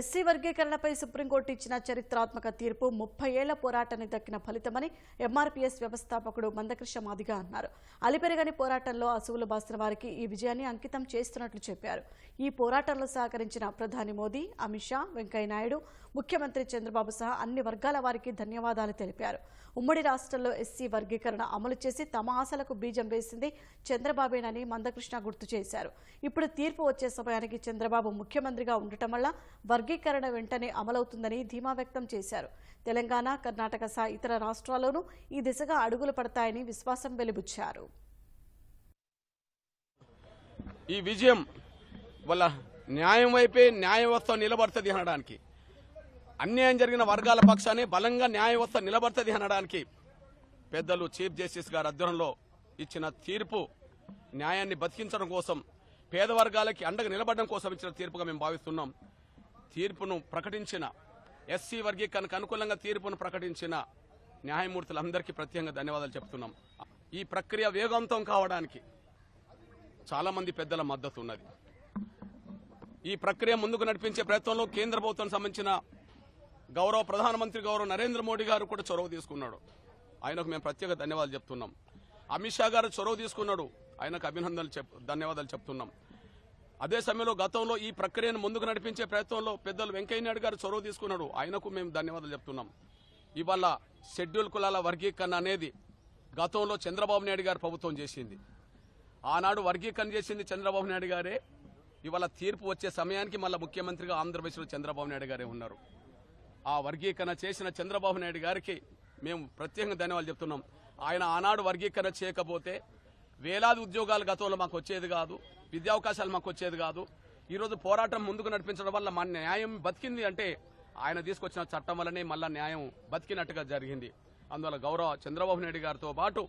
SC వర్గీకరణపై supreme court ఇచ్చిన చరిత్రాత్మక తీర్పు ముప్పై ఏళ్ళ పోరాటానికి దక్కిన ఫలితమని ఎంఆర్పీఎస్ వ్యవస్థాపకుడు మందకృష్ణ మాదిగా అన్నారు. అలిపెరగని పోరాటంలో అసువులు బాసిన వారికి ఈ విజయాన్ని అంకితం చేస్తున్నట్లు చెప్పారు. ఈ పోరాటంలో సహకరించిన ప్రధాని మోదీ అమిత్ షా వెంకయ్యనాయుడు ముఖ్యమంత్రి చంద్రబాబు సహా అన్ని వర్గాల వారికి ధన్యవాదాలు తెలిపారు. ఉమ్మడి రాష్ట్రంలో ఎస్సీ వర్గీకరణ అమలు చేసి తమ ఆశలకు బీజం వేసింది చంద్రబాబేనని మందకృష్ణ గుర్తు చేశారు. ఇప్పుడు తీర్పు వచ్చే సమయానికి చంద్రబాబు ముఖ్యమంత్రిగా ఉండటం వల్ల వర్గ వర్గీకరణ వెంటనే అమలవుతుందని ధీమా వ్యక్తం చేశారు. తెలంగాణ కర్ణాటక సహా ఇతర రాష్ట్రాల్లోనూ ఈ దిశగా అడుగులు పడతాయని విశ్వాసం వెలిబుచ్చారు. ఈ విజయం వల్ల న్యాయం వైపే న్యాయ వ్యవస్థ నిలబడుతుంది అనడానికి అన్యాయం జరిగిన వర్గాల పక్షాన్ని బలంగా న్యాయ వ్యవస్థ నిలబడుతుంది అనడానికి పెద్దలు చీఫ్ జస్టిస్ గారి అధ్వర్యంలో ఇచ్చిన తీర్పు న్యాయాన్ని బతికించడం కోసం పేద వర్గాలకి అండగా నిలబడడం కోసం ఇచ్చిన తీర్పుగా మేము భావిస్తున్నాం. తీర్పును ప్రకటించిన ఎస్సీ వర్గీకరణకు అనుకూలంగా తీర్పును ప్రకటించిన న్యాయమూర్తులందరికీ ప్రత్యేకంగా ధన్యవాదాలు చెప్తున్నాం. ఈ ప్రక్రియ వేగవంతం కావడానికి చాలా మంది పెద్దల మద్దతు ఉన్నది. ఈ ప్రక్రియ ముందుకు నడిపించే ప్రయత్నంలో కేంద్ర ప్రభుత్వం సంబంధించిన గౌరవ ప్రధానమంత్రి గౌరవ నరేంద్ర మోడీ గారు కూడా చొరవ తీసుకున్నాడు. ఆయనకు మేము ప్రత్యేక ధన్యవాదాలు చెప్తున్నాం. అమిత్ షా గారు చొరవ తీసుకున్నాడు. ఆయనకు అభినందనలు చెప్ ధన్యవాదాలు చెప్తున్నాం. అదే సమయంలో గతంలో ఈ ప్రక్రియను ముందుకు నడిపించే ప్రయత్నంలో పెద్దలు వెంకయ్యనాయుడు గారు చొరవ తీసుకున్నాడు. ఆయనకు మేము ధన్యవాదాలు చెప్తున్నాం. ఇవాళ షెడ్యూల్ కులాల వర్గీకరణ అనేది గతంలో చంద్రబాబు నాయుడు గారు ప్రభుత్వం చేసింది. ఆనాడు వర్గీకరణ చేసింది చంద్రబాబు నాయుడు గారే. ఇవాళ తీర్పు వచ్చే సమయానికి మళ్ళీ ముఖ్యమంత్రిగా ఆంధ్రప్రదేశ్లో చంద్రబాబు నాయుడు గారే ఉన్నారు. ఆ వర్గీకరణ చేసిన చంద్రబాబు నాయుడు గారికి మేము ప్రత్యేకంగా ధన్యవాదాలు చెప్తున్నాం. ఆయన ఆనాడు వర్గీకరణ చేయకపోతే వేలాది ఉద్యోగాలు గతంలో మాకు వచ్చేది కాదు. విద్యా అవకాశాలు మాకు వచ్చేది కాదు. ఈరోజు పోరాటం ముందుకు నడిపించడం వల్ల మన న్యాయం బతికింది అంటే ఆయన తీసుకొచ్చిన చట్టం వల్లనే మళ్ళా న్యాయం బతికినట్టుగా జరిగింది. అందువల్ల గౌరవ చంద్రబాబు నాయుడు గారితో పాటు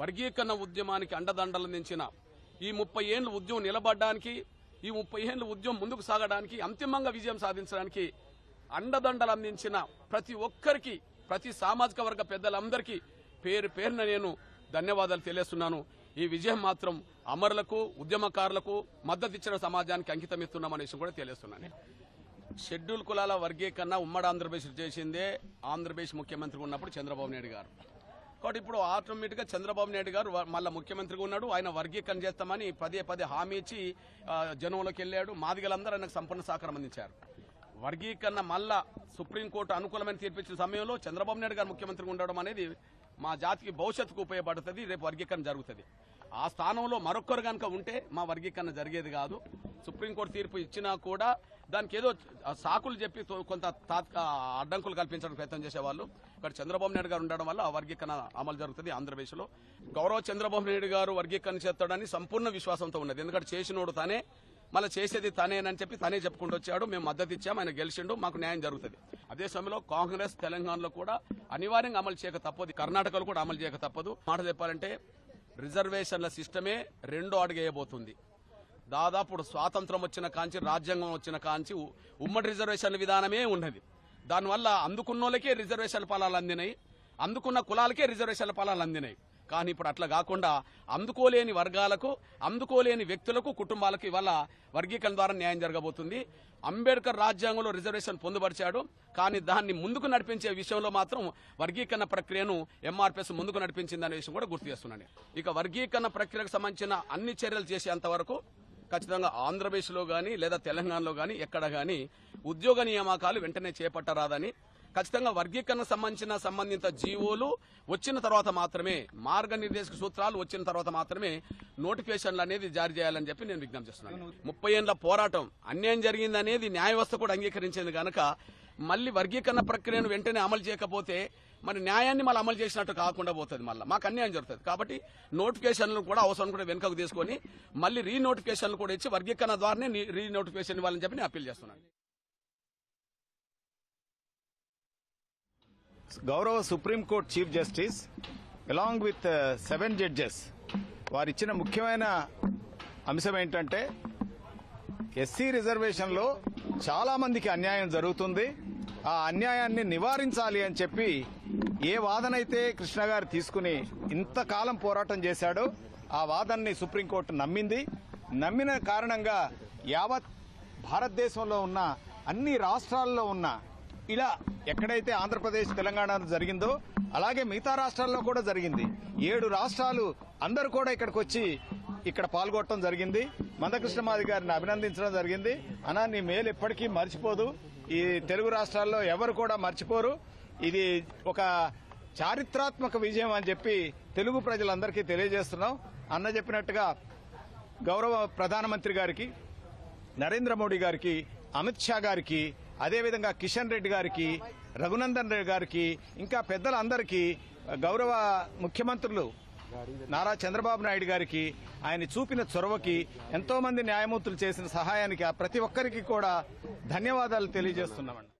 వర్గీకరణ ఉద్యమానికి అండదండలు అందించిన ఈ ముప్పై ఏళ్ళు ఉద్యమం నిలబడడానికి ఈ ముప్పై ఏళ్ళు ఉద్యమం ముందుకు సాగడానికి అంతిమంగా విజయం సాధించడానికి అండదండలు అందించిన ప్రతి ఒక్కరికి ప్రతి సామాజిక వర్గ పెద్దలందరికీ పేరు పేరున నేను ధన్యవాదాలు తెలియస్తున్నాను ఈ విజయం మాత్రం అమరులకు ఉద్యమకారులకు మద్దతిచ్చిన సమాజానికి అంకితమిస్తున్నామనే విషయం కూడా తెలియస్తున్నాను షెడ్యూల్ కులాల వర్గీకరణ ఉమ్మడి ఆంధ్రప్రదేశ్ చేసిందే ఆంధ్రప్రదేశ్ ముఖ్యమంత్రి ఉన్నప్పుడు చంద్రబాబు నాయుడు గారు. కాబట్టి ఇప్పుడు ఆటోమేటిక్గా చంద్రబాబు నాయుడు గారు మళ్ళీ ముఖ్యమంత్రిగా ఉన్నాడు. ఆయన వర్గీకరణ చేస్తామని పదే పదే హామీ ఇచ్చి జనంలోకి వెళ్ళాడు. మాదిగలందరూ ఆయనకు సంపూర్ణ సహకారం అందించారు. వర్గీకరణ మళ్ళా సుప్రీంకోర్టు అనుకూలమైన తీర్పిచ్చిన సమయంలో చంద్రబాబు నాయుడు గారు ముఖ్యమంత్రిగా ఉండడం అనేది మా జాతికి భవిష్యత్తుకు ఉపయోగపడుతుంది రేపు వర్గీకరణ జరుగుతుంది. ఆ స్థానంలో మరొకరు కనుక ఉంటే మా వర్గీకరణ జరిగేది కాదు. సుప్రీంకోర్టు తీర్పు ఇచ్చినా కూడా దానికి ఏదో సాకులు చెప్పి కొంత తాత్కా అడ్డంకులు కల్పించడానికి ప్రయత్నం చేసేవాళ్ళు. ఇక్కడ చంద్రబాబు నాయుడు గారు ఉండడం వల్ల ఆ వర్గీకరణ అమలు జరుగుతుంది ఆంధ్రప్రదేశ్లో. గౌరవ చంద్రబాబు నాయుడు గారు వర్గీకరణ చేస్తాడని సంపూర్ణ విశ్వాసంతో ఉన్నది. ఎందుకంటే చేసినోడు తానే మళ్ళీ చేసేది తనేనని చెప్పి తనే చెప్పుకుంటూ వచ్చాడు. మేము మద్దతు ఇచ్చాము ఆయన గెలిచిండు మాకు న్యాయం జరుగుతుంది. అదే సమయంలో కాంగ్రెస్ తెలంగాణలో కూడా అనివార్యంగా అమలు చేయక తప్పదు. కర్ణాటకలో కూడా అమలు చేయక తప్పదు. మాట చెప్పాలంటే రిజర్వేషన్ల సిస్టమే రెండో అడుగేయబోతుంది. దాదాపు స్వాతంత్రం వచ్చిన కాంచి రాజ్యాంగం వచ్చిన కాంచి ఉ- ఉమ్మడి రిజర్వేషన్ల విధానమే ఉన్నది. దానివల్ల అందుకున్న వాళ్ళకే రిజర్వేషన్ల ఫలాలు అందినాయి. అందుకున్న కులాలకే రిజర్వేషన్ల ఫలాలు అందినాయి. కానీ ఇప్పుడు అట్లా కాకుండా అందుకోలేని వర్గాలకు అందుకోలేని వ్యక్తులకు కుటుంబాలకు ఇవాళ వర్గీకరణ ద్వారా న్యాయం జరగబోతుంది. అంబేద్కర్ రాజ్యాంగంలో రిజర్వేషన్ పొందుపరిచాడు. కానీ దాన్ని ముందుకు నడిపించే విషయంలో మాత్రం వర్గీకరణ ప్రక్రియను ఎంఆర్పిఎస్ ముందుకు నడిపించిందనే విషయం కూడా గుర్తు చేస్తున్నాను ఇక వర్గీకరణ ప్రక్రియకు సంబంధించిన అన్ని చర్యలు చేసేంత వరకు ఖచ్చితంగా ఆంధ్రప్రదేశ్లో కానీ లేదా తెలంగాణలో కానీ ఎక్కడ కానీ ఉద్యోగ నియామకాలు వెంటనే చేపట్టరాదని ఖచ్చితంగా వర్గీకరణ సంబంధించిన సంబంధిత జీవోలు వచ్చిన తర్వాత మాత్రమే మార్గనిర్దేశక సూత్రాలు వచ్చిన తర్వాత మాత్రమే నోటిఫికేషన్లు అనేది జారీ చేయాలని చెప్పి నేను విజ్ఞప్తి చేస్తున్నాను. ముప్పై ఏళ్ళ పోరాటం అన్యాయం జరిగింది అనేది న్యాయ వ్యవస్థ కూడా అంగీకరించింది కనుక మళ్ళీ వర్గీకరణ ప్రక్రియను వెంటనే అమలు చేయకపోతే మరి న్యాయాన్ని మళ్ళీ అమలు చేసినట్టు కాకుండా పోతుంది మళ్ళీ. మాకు అన్యాయం జరుగుతుంది. కాబట్టి నోటిఫికేషన్లు కూడా అవసరం కూడా వెనుకకు తీసుకొని మళ్ళీ రీ నోటిఫికేషన్లు కూడా ఇచ్చి వర్గీకరణ ద్వారానే రీ నోటిఫికేషన్ ఇవ్వాలని చెప్పి నేను అప్పీల్ చేస్తున్నాను. గౌరవ supreme court chief justice along with seven judges వారు ఇచ్చిన ముఖ్యమైన అంశం ఏంటంటే ఎస్సీ రిజర్వేషన్లో చాలా మందికి అన్యాయం జరుగుతుంది. ఆ అన్యాయాన్ని నివారించాలి అని చెప్పి ఏ వాదనైతే కృష్ణ గారు తీసుకుని ఇంతకాలం పోరాటం చేశాడో ఆ వాదనని సుప్రీంకోర్టు నమ్మింది. నమ్మిన కారణంగా యావత్ భారతదేశంలో ఉన్న అన్ని రాష్ట్రాల్లో ఉన్న ఇలా ఎక్కడైతే ఆంధ్రప్రదేశ్ తెలంగాణ జరిగిందో అలాగే మిగతా రాష్ట్రాల్లో కూడా జరిగింది. ఏడు రాష్ట్రాలు అందరూ కూడా ఇక్కడికి వచ్చి ఇక్కడ పాల్గొనడం జరిగింది. మందకృష్ణమాది గారిని అభినందించడం జరిగింది. అనా నీ మేలు ఎప్పటికీ మర్చిపోదు. ఈ తెలుగు రాష్ట్రాల్లో ఎవరు కూడా మర్చిపోరు. ఇది ఒక చారిత్రాత్మక విజయం అని చెప్పి తెలుగు ప్రజలందరికీ తెలియజేస్తున్నాం. అన్న చెప్పినట్టుగా గౌరవ ప్రధానమంత్రి గారికి నరేంద్ర మోడీ గారికి అమిత్ షా గారికి అదేవిధంగా కిషన్ రెడ్డి గారికి రఘునందన్ రెడ్డి గారికి ఇంకా పెద్దలందరికీ గౌరవ ముఖ్యమంత్రులు నారా చంద్రబాబు నాయుడు గారికి ఆయన చూపిన చొరవకి ఎంతో మంది న్యాయమూర్తులు చేసిన సహాయానికి ప్రతి ఒక్కరికి కూడా ధన్యవాదాలు తెలియజేస్తున్నామండి.